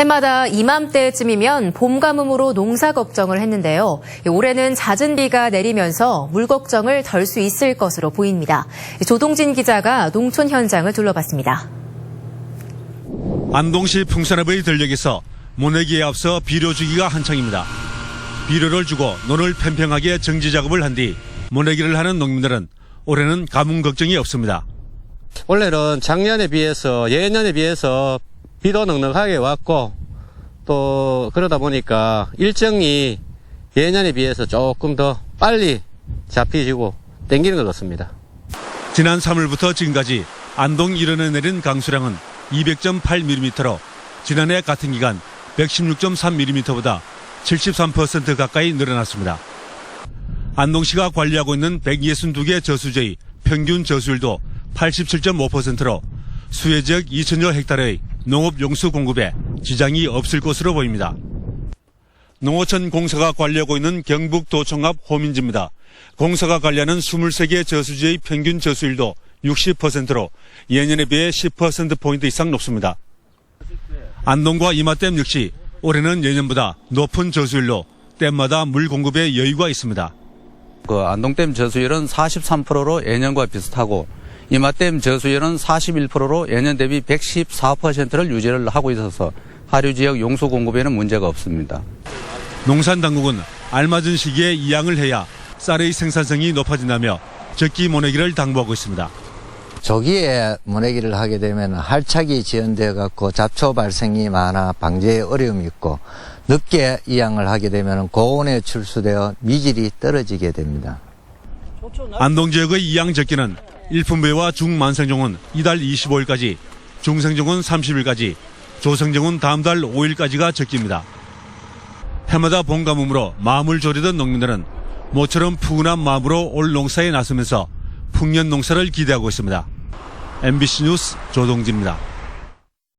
해마다 이맘때쯤이면 봄 가뭄으로 농사 걱정을 했는데요. 올해는 잦은 비가 내리면서 물 걱정을 덜 수 있을 것으로 보입니다. 조동진 기자가 농촌 현장을 둘러봤습니다. 안동시 풍산읍의 들녘에서 모내기에 앞서 비료 주기가 한창입니다. 비료를 주고 논을 팽팽하게 정지 작업을 한 뒤 모내기를 하는 농민들은 올해는 가뭄 걱정이 없습니다. 원래는 작년에 비해서 예년에 비해서 비도 넉넉하게 왔고 또 그러다 보니까 일정이 예년에 비해서 조금 더 빨리 잡히지고 땡기는 것 같습니다. 지난 3월부터 지금까지 안동 일원에 내린 강수량은 200.8mm로 지난해 같은 기간 116.3mm보다 73% 가까이 늘어났습니다. 안동시가 관리하고 있는 162개 저수지의 평균 저수율도 87.5%로 수해 지역 2천여 헥타르의 농업 용수 공급에 지장이 없을 것으로 보입니다. 농어촌 공사가 관리하고 있는 경북도청 앞 호민지입니다. 공사가 관리하는 23개 저수지의 평균 저수율도 60%로 예년에 비해 10%포인트 이상 높습니다. 안동과 이마댐 역시 올해는 예년보다 높은 저수율로 댐마다 물 공급에 여유가 있습니다. 그 안동댐 저수율은 43%로 예년과 비슷하고 이마댐 저수율은 41%로 예년 대비 114%를 유지를 하고 있어서 하류 지역 용수 공급에는 문제가 없습니다. 농산 당국은 알맞은 시기에 이양을 해야 쌀의 생산성이 높아진다며 적기 모내기를 당부하고 있습니다. 조기에 모내기를 하게 되면 할착이 지연되어 갖고 잡초 발생이 많아 방제에 어려움이 있고 늦게 이양을 하게 되면 고온에 출수되어 미질이 떨어지게 됩니다. 안동 지역의 이양 적기는 일품배와 중만성종은 이달 25일까지, 중성종은 30일까지, 조성종은 다음 달 5일까지가 적기입니다. 해마다 봄 가뭄으로 마음을 졸이던 농민들은 모처럼 푸근한 마음으로 올 농사에 나서면서 풍년 농사를 기대하고 있습니다. MBC 뉴스 조동지입니다.